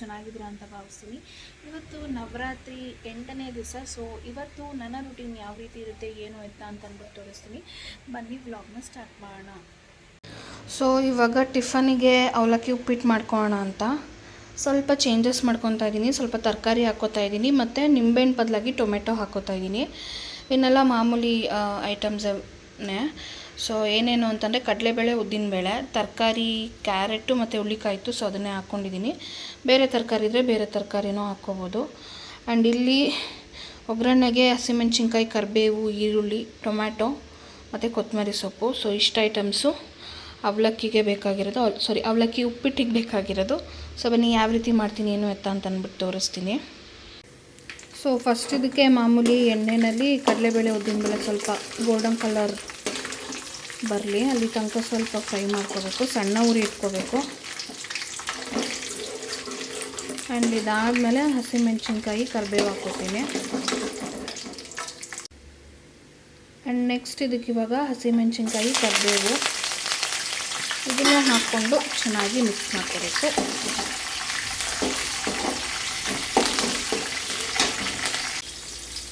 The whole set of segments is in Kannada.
ಚೆನ್ನಾಗಿದ್ದೀರಾ ಅಂತ ಭಾವಿಸ್ತೀನಿ. ಇವತ್ತು ನವರಾತ್ರಿ ಎಂಟನೇ ದಿವಸ ಸೊ ಇವತ್ತು ನನ್ನ ರುಟೀನ್ ಯಾವ ರೀತಿ ಇರುತ್ತೆ, ಏನು ಎತ್ತ ಅಂತ ಅಂದ್ಬಿಟ್ಟು ತೋರಿಸ್ತೀನಿ. ಬನ್ನಿ ವ್ಲಾಗ್ನ ಸ್ಟಾರ್ಟ್ ಮಾಡೋಣ. ಸೊ ಇವಾಗ ಟಿಫನಿಗೆ ಅವಲಕ್ಕಿ ಉಪ್ಪಿಟ್ಟು ಮಾಡ್ಕೊಳ್ಳೋಣ ಅಂತ. ಸ್ವಲ್ಪ ಚೇಂಜಸ್ ಮಾಡ್ಕೊತಾ ಇದ್ದೀನಿ ಸ್ವಲ್ಪ ತರಕಾರಿ ಹಾಕೋತಾ ಇದ್ದೀನಿ ಮತ್ತು ನಿಂಬೆಹಣ್ಣು ಬದಲಾಗಿ ಟೊಮೆಟೊ ಹಾಕೋತಾ ಇದ್ದೀನಿ ಇನ್ನೆಲ್ಲ ಮಾಮೂಲಿ ಐಟಮ್ಸನ್ನೇ ಸೊ ಏನೇನು ಅಂತಂದರೆ ಕಡಲೆಬೇಳೆ, ಉದ್ದಿನಬೇಳೆ, ತರಕಾರಿ, ಕ್ಯಾರೆಟು ಮತ್ತು ಹುಳಿಕಾಯಿತು ಸೊ ಅದನ್ನೇ ಹಾಕ್ಕೊಂಡಿದ್ದೀನಿ ಬೇರೆ ತರಕಾರಿ ಇದ್ದರೆ ಬೇರೆ ತರಕಾರಿನೂ ಹಾಕ್ಕೋಬೋದು. ಆ್ಯಂಡ್ ಇಲ್ಲಿ ಒಗ್ಗರಣೆಗೆ ಹಸಿಮೆಣ್ಸಿನ್ಕಾಯಿ ಕರಿಬೇವು, ಈರುಳ್ಳಿ, ಟೊಮ್ಯಾಟೊ ಮತ್ತು ಕೊತ್ತಂಬರಿ ಸೊಪ್ಪು. ಸೊ ಇಷ್ಟು ಐಟಮ್ಸು ಅವಲಕ್ಕಿಗೆ ಬೇಕಾಗಿರೋದು. ಸಾರಿ ಅವಲಕ್ಕಿ ಉಪ್ಪಿಟ್ಟಿಗೆ ಬೇಕಾಗಿರೋದು. ಸೊ ಬನ್ನಿ ಯಾವ ರೀತಿ ಮಾಡ್ತೀನಿ, ಏನು ಎತ್ತ ಅಂತ ಅಂದ್ಬಿಟ್ಟು ತೋರಿಸ್ತೀನಿ. ಸೊ ಫಸ್ಟ್ ಇದಕ್ಕೆ ಮಾಮೂಲಿ ಎಣ್ಣೆಯಲ್ಲಿ ಕಡಲೆಬೇಳೆ, ಉದ್ದಿನಬೇಳೆ ಸ್ವಲ್ಪ ಗೋಲ್ಡನ್ ಕಲರ್ ಬರಲಿ, ಅಲ್ಲಿ ತನಕ ಸ್ವಲ್ಪ ಫ್ರೈ ಮಾಡ್ಕೋಬೇಕು, ಸಣ್ಣ ಉರಿ ಇಟ್ಕೋಬೇಕು. ಆ್ಯಂಡ್ ಇದಾದಮೇಲೆ ಹಸಿಮೆಣ್ಸಿನ್ಕಾಯಿ ಕರಿಬೇವು ಹಾಕ್ಕೋತೀನಿ. ಆ್ಯಂಡ್ ನೆಕ್ಸ್ಟ್ ಇದಕ್ಕೆ ಇವಾಗ ಹಸಿಮೆಣ್ಸಿನ್ಕಾಯಿ, ಕರಿಬೇವು. ಇದನ್ನು ಹಾಕ್ಕೊಂಡು ಚೆನ್ನಾಗಿ ಮಿಕ್ಸ್ ಮಾಡ್ಕೋಬೇಕು.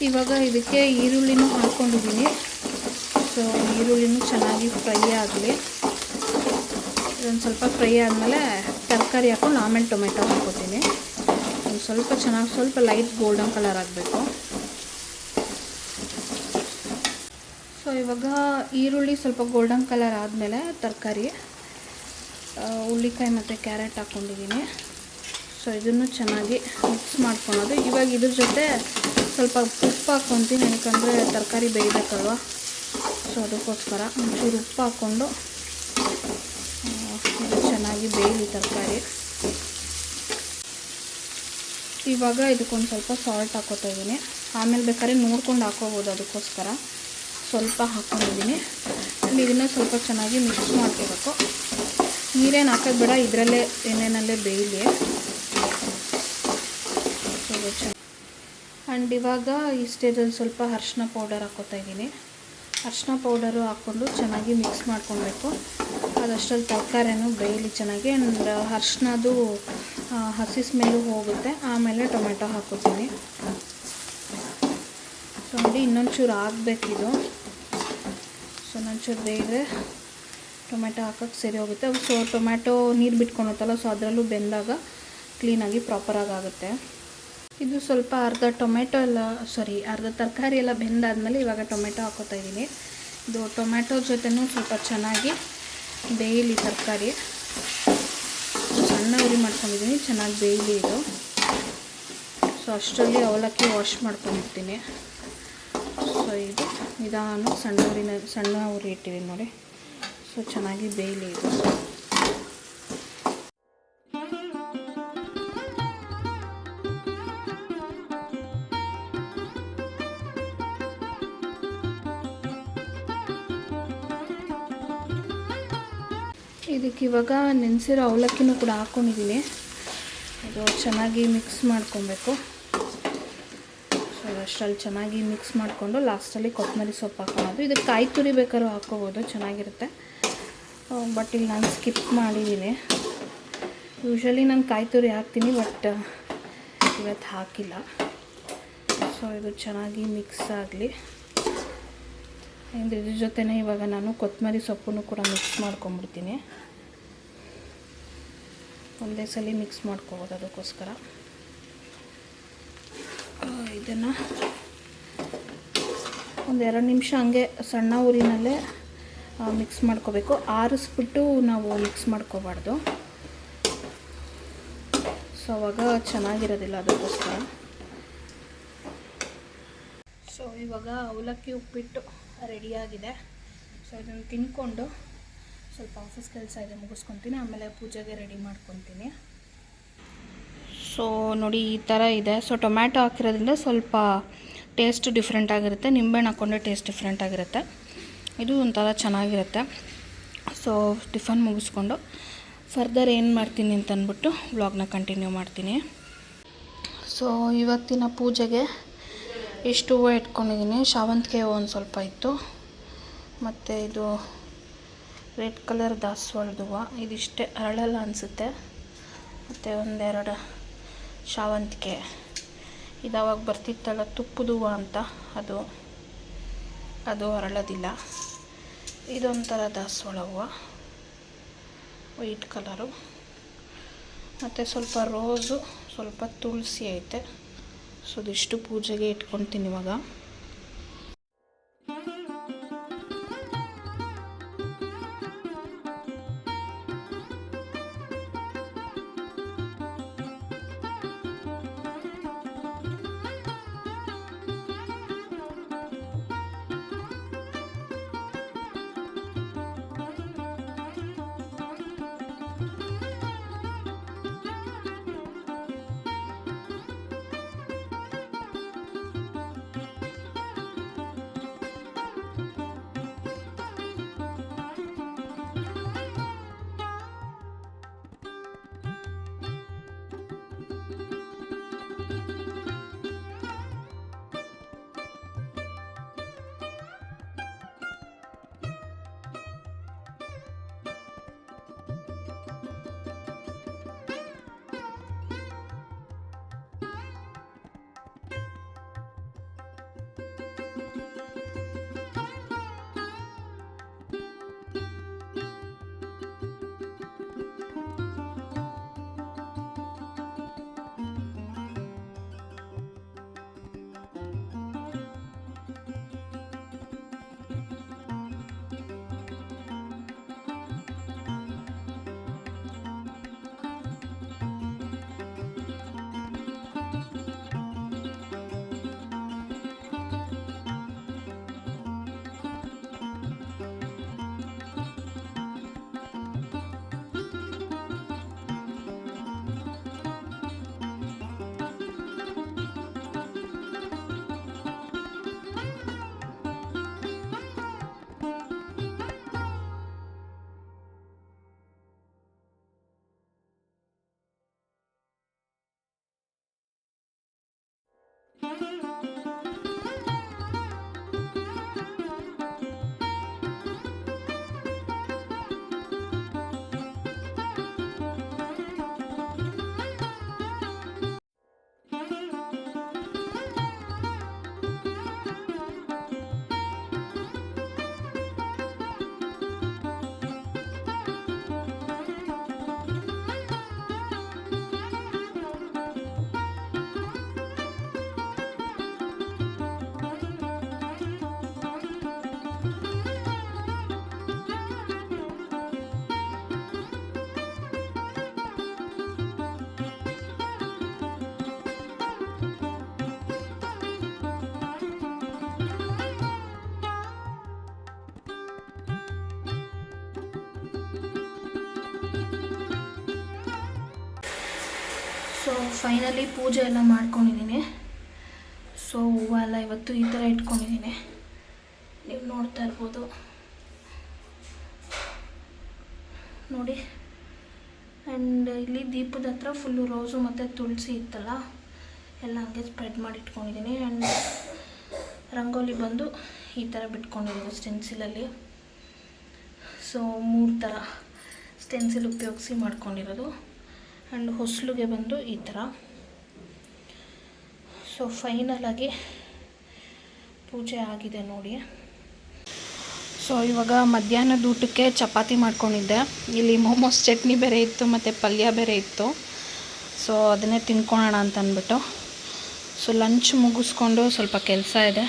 ಇವಾಗ ಇದಕ್ಕೆ ಈರುಳ್ಳಿನೂ ಹಾಕ್ಕೊಂಡಿದ್ದೀನಿ. ಸೊ ಈರುಳ್ಳಿನೂ ಚೆನ್ನಾಗಿ ಫ್ರೈ ಆಗಲಿ. ಇದೊಂದು ಸ್ವಲ್ಪ ಫ್ರೈ ಆದಮೇಲೆ ತರಕಾರಿ ಹಾಕೊಂಡು ಆಮೇಲೆ ಟೊಮೆಟೊ ಹಾಕ್ಕೋತೀನಿ. ಒಂದು ಸ್ವಲ್ಪ ಚೆನ್ನಾಗಿ ಸ್ವಲ್ಪ ಲೈಟ್ ಗೋಲ್ಡನ್ ಕಲರ್ ಆಗಬೇಕು. ಸೊ ಇವಾಗ ಈರುಳ್ಳಿ ಸ್ವಲ್ಪ ಗೋಲ್ಡನ್ ಕಲರ್ ಆದಮೇಲೆ ತರಕಾರಿ ಹುಳ್ಳಿಕಾಯಿ ಮತ್ತು ಕ್ಯಾರೆಟ್ ಹಾಕ್ಕೊಂಡಿದ್ದೀನಿ ಸೊ ಇದನ್ನು ಚೆನ್ನಾಗಿ ಮಿಕ್ಸ್ ಮಾಡ್ಕೊಳೋದು. ಇವಾಗ ಇದ್ರ ಜೊತೆ ಸ್ವಲ್ಪ ಉಪ್ಪು ಹಾಕ್ಕೊತೀನಿ ಯಾಕಂದರೆ ತರಕಾರಿ ಬೇಯಬೇಕಲ್ವ? ಸೊ, ಅದಕ್ಕೋಸ್ಕರ ಒಂಚೂರು ಉಪ್ಪು ಹಾಕ್ಕೊಂಡು ಚೆನ್ನಾಗಿ ಬೇಯಲಿ ತರಕಾರಿ. ಇವಾಗ ಇದಕ್ಕೊಂದು ಸ್ವಲ್ಪ ಸಾಲ್ಟ್ ಹಾಕೋತಾ ಇದ್ದೀನಿ. ಆಮೇಲೆ ಬೇಕಾದ್ರೆ ನೋಡ್ಕೊಂಡು ಹಾಕೋಬೋದು ಅದಕ್ಕೋಸ್ಕರ. ಸ್ವಲ್ಪ ಹಾಕ್ಕೊಂಡಿದ್ದೀನಿ ಇದನ್ನು ಸ್ವಲ್ಪ ಚೆನ್ನಾಗಿ ಮಿಕ್ಸ್ ಮಾಡ್ಕೋಬೇಕು. ನೀರೇನು ಹಾಕೋದು ಬೇಡ, ಇದರಲ್ಲೇ ಎಣ್ಣೆನಲ್ಲೇ ಬೇಯಲಿ. ಆ್ಯಂಡ್ ಇವಾಗ ಈ ಸ್ಟೇಜಲ್ಲಿ ಸ್ವಲ್ಪ ಅರ್ಶಿನ ಪೌಡರ್ ಹಾಕೋತಾ ಇದ್ದೀನಿ. ಅರ್ಶಿನ ಪೌಡರು ಹಾಕ್ಕೊಂಡು ಚೆನ್ನಾಗಿ ಮಿಕ್ಸ್ ಮಾಡ್ಕೊಬೇಕು. ಅದಷ್ಟರಲ್ಲಿ ತರಕಾರಿನೂ ಬೇಯಲಿ ಚೆನ್ನಾಗಿ. ಆ್ಯಂಡ್ ಅರ್ಶಿನದು ಹಸಿ ಸ್ಮೆಲ್ಲು ಹೋಗುತ್ತೆ. ಆಮೇಲೆ ಟೊಮೆಟೊ ಹಾಕೋತೀನಿ. ಸೊ, ನೋಡಿ ಇನ್ನೊಂಚೂರು ಆಗಬೇಕಿದು. ಸೊ, ಇನ್ನೊಂಚೂರು ಬೇಯಿದ್ರೆ ಟೊಮೆಟೊ ಹಾಕೋಕ್ಕೆ ಸರಿ ಹೋಗುತ್ತೆ. ಸೊ ಟೊಮ್ಯಾಟೊ ನೀರು ಬಿಟ್ಕೊಳತ್ತಲ್ಲ, ಸೊ, ಅದರಲ್ಲೂ ಬೆಂದಾಗ ಕ್ಲೀನಾಗಿ ಪ್ರಾಪರಾಗಿ ಆಗುತ್ತೆ. ಇದು ಸ್ವಲ್ಪ ಅರ್ಧ ಟೊಮೆಟೊ ಎಲ್ಲ ಸಾರಿ ಅರ್ಧ ತರಕಾರಿ ಎಲ್ಲ ಬೆಂದಾದಮೇಲೆ ಇವಾಗ ಟೊಮೆಟೊ ಹಾಕೋತಾ ಇದ್ದೀನಿ. ಇದು ಟೊಮೆಟೊ ಜೊತೆನೂ ಸ್ವಲ್ಪ ಚೆನ್ನಾಗಿ ಬೇಯಲಿ ತರಕಾರಿ. ಸಣ್ಣ ಉರಿ ಮಾಡ್ಕೊಂಡಿದ್ದೀನಿ, ಚೆನ್ನಾಗಿ ಬೇಯಲಿ ಇದು. ಸೊ ಅಷ್ಟರಲ್ಲಿ ಅವಲಕ್ಕಿ ವಾಶ್ ಮಾಡ್ಕೊಂಡಿರ್ತೀನಿ. ಸೊ ಇದು ನಿಧಾನ ಸಣ್ಣ ಉರಿನ, ಸಣ್ಣ ಉರಿ ಇಟ್ಟಿದ್ದೀನಿ ನೋಡಿ. ಸೊ ಚೆನ್ನಾಗಿ ಬೇಯಲಿ ಇದು. ಇದಕ್ಕೆ ಇವಾಗ ನೆನೆಸಿರೋ ಅವಲಕ್ಕಿನೂ ಕೂಡ ಹಾಕ್ಕೊಂಡಿದ್ದೀನಿ ಇದು ಚೆನ್ನಾಗಿ ಮಿಕ್ಸ್ ಮಾಡ್ಕೊಬೇಕು. ಸೊ ಅಷ್ಟರಲ್ಲಿ ಚೆನ್ನಾಗಿ ಮಿಕ್ಸ್ ಮಾಡಿಕೊಂಡು ಲಾಸ್ಟಲ್ಲಿ ಕೊತ್ತಂಬರಿ ಸೊಪ್ಪು ಹಾಕೊಳ್ಳೋದು ಇದಕ್ಕೆ ಕಾಯಿ ತುರಿ ಬೇಕಾದ್ರೂ ಹಾಕ್ಕೋಬೋದು ಚೆನ್ನಾಗಿರುತ್ತೆ. ಬಟ್ ಇಲ್ಲಿ ನಾನು ಸ್ಕಿಪ್ ಮಾಡಿದ್ದೀನಿ ಯೂಶ್ವಲಿ ನಾನು ಕಾಯಿ ತುರಿ ಹಾಕ್ತೀನಿ ಬಟ್ ಇವತ್ತು ಹಾಕಿಲ್ಲ. ಸೊ ಇದು ಚೆನ್ನಾಗಿ ಮಿಕ್ಸ್ ಆಗಲಿ. ಇದ್ರ ಜೊತೆನೇ ಇವಾಗ ನಾನು ಕೊತ್ತಂಬರಿ ಸೊಪ್ಪನ್ನು ಕೂಡ ಮಿಕ್ಸ್ ಮಾಡ್ಕೊಂಬಿಡ್ತೀನಿ. ಒಂದೇ ಸಲ ಮಿಕ್ಸ್ ಮಾಡ್ಕೋಬೋದು ಅದಕ್ಕೋಸ್ಕರ. ಇದನ್ನು ಒಂದೆರಡು ನಿಮಿಷ ಹಂಗೆ ಸಣ್ಣ ಊರಿನಲ್ಲೇ ಮಿಕ್ಸ್ ಮಾಡ್ಕೋಬೇಕು. ಆರಿಸ್ಬಿಟ್ಟು ನಾವು ಮಿಕ್ಸ್ ಮಾಡ್ಕೋಬಾರ್ದು. ಸೊ ಅವಾಗ ಚೆನ್ನಾಗಿರೋದಿಲ್ಲ ಅದಕ್ಕೋಸ್ಕರ. ಸೊ ಇವಾಗ ಅವಲಕ್ಕಿ ಉಪ್ಪಿಟ್ಟು ರೆಡಿಯಾಗಿದೆ. ಸೊ ಇದನ್ನು ತಿನ್ಕೊಂಡು ಸ್ವಲ್ಪ ಆಫೀಸ್ ಕೆಲಸ ಇದೆ, ಮುಗಿಸ್ಕೊತೀನಿ. ಆಮೇಲೆ ಪೂಜೆಗೆ ರೆಡಿ ಮಾಡ್ಕೊತೀನಿ. ಸೊ ನೋಡಿ, ಈ ಥರ ಇದೆ. ಸೊ ಟೊಮ್ಯಾಟೊ ಹಾಕಿರೋದ್ರಿಂದ ಸ್ವಲ್ಪ ಟೇಸ್ಟ್ ಡಿಫ್ರೆಂಟ್ ಆಗಿರುತ್ತೆ. ನಿಂಬೆಹಣ್ಣು ಹಾಕ್ಕೊಂಡ್ರೆ ಟೇಸ್ಟ್ ಡಿಫ್ರೆಂಟ್ ಆಗಿರುತ್ತೆ. ಇದು ಒಂಥರ ಚೆನ್ನಾಗಿರುತ್ತೆ. ಸೊ ಟಿಫನ್ ಮುಗಿಸ್ಕೊಂಡು ಫರ್ದರ್ ಏನು ಮಾಡ್ತೀನಿ ಅಂತಂದ್ಬಿಟ್ಟು ವ್ಲಾಗ್ನ ಕಂಟಿನ್ಯೂ ಮಾಡ್ತೀನಿ. ಸೊ ಇವತ್ತಿನ ಪೂಜೆಗೆ ಇಷ್ಟು ಹೂವು ಇಟ್ಕೊಂಡಿದ್ದೀನಿ. ಶಾವಂತಿಗೆ ಹೂವು ಒಂದು ಸ್ವಲ್ಪ ಇತ್ತು. ಮತ್ತು ಇದು ರೆಡ್ ಕಲರ್ ದಾಸವಾಳದ ಹೂವು. ಇದಿಷ್ಟೇ ಅರಳಲ್ಲ ಅನಿಸುತ್ತೆ. ಮತ್ತು ಒಂದೆರಡು ಶಾವಂತಿಗೆ. ಇದಾವಾಗ ಬರ್ತಿತ್ತಲ್ಲ, ತುಪ್ಪದ ಹೂವು ಅಂತ. ಅದು ಅದು ಅರಳೋದಿಲ್ಲ. ಇದೊಂಥರ ದಾಸವಾಳ ಹೂವು. White colour. ಮತ್ತು ಸ್ವಲ್ಪ ರೋಸು, ಸ್ವಲ್ಪ ತುಳಸಿ ಐತೆ. ಸೊ ಅದಿಷ್ಟು ಪೂಜೆಗೆ ಇಟ್ಕೊತೀನಿ ಇವಾಗ. ಸೊ ಫೈನಲಿ ಪೂಜೆ ಎಲ್ಲ ಮಾಡ್ಕೊಂಡಿದ್ದೀನಿ. ಸೊ ಹೂವು ಎಲ್ಲ ಇವತ್ತು ಈ ಥರ ಇಟ್ಕೊಂಡಿದ್ದೀನಿ. ನೀವು ನೋಡ್ತಾ ಇರ್ಬೋದು. ನೋಡಿ. ಆ್ಯಂಡ್ ಇಲ್ಲಿ ದೀಪದ ಹತ್ರ ಫುಲ್ಲು ರೋಸು ಮತ್ತು ತುಳಸಿ ಇತ್ತಲ್ಲ, ಎಲ್ಲ ಹಂಗೆ ಸ್ಪ್ರೆಡ್ ಮಾಡಿ ಇಟ್ಕೊಂಡಿದ್ದೀನಿ. ಆ್ಯಂಡ್ ರಂಗೋಲಿ ಬಂದು ಈ ಥರ ಬಿಟ್ಕೊಂಡಿದ್ದೀನಿ ಸ್ಟೆನ್ಸಿಲಲ್ಲಿ ಸೊ ಮೂರು ಥರ ಸ್ಟೆನ್ಸಿಲ್ ಉಪಯೋಗಿಸಿ ಮಾಡ್ಕೊಂಡಿರೋದು. ಆ್ಯಂಡ್ ಹೊಸಲುಗೆ ಬಂದು ಈ ಥರ. ಸೊ ಫೈನಲಾಗಿ ಪೂಜೆ ಆಗಿದೆ ನೋಡಿ. ಸೊ ಇವಾಗ ಮಧ್ಯಾಹ್ನದ ಊಟಕ್ಕೆ ಚಪಾತಿ ಮಾಡ್ಕೊಂಡಿದ್ದೆ. ಇಲ್ಲಿ ಮೋಮೋಸ್ ಚಟ್ನಿ ಬೇರೆ ಇತ್ತು ಮತ್ತು ಪಲ್ಯ ಬೇರೆ ಇತ್ತು. ಸೊ ಅದನ್ನೇ ತಿನ್ಕೊಳ್ಳೋಣ ಅಂತ ಅಂದ್ಬಿಟ್ಟು. ಸೊ ಲಂಚ್ ಮುಗಿಸ್ಕೊಂಡು ಸ್ವಲ್ಪ ಕೆಲಸ ಇದೆ.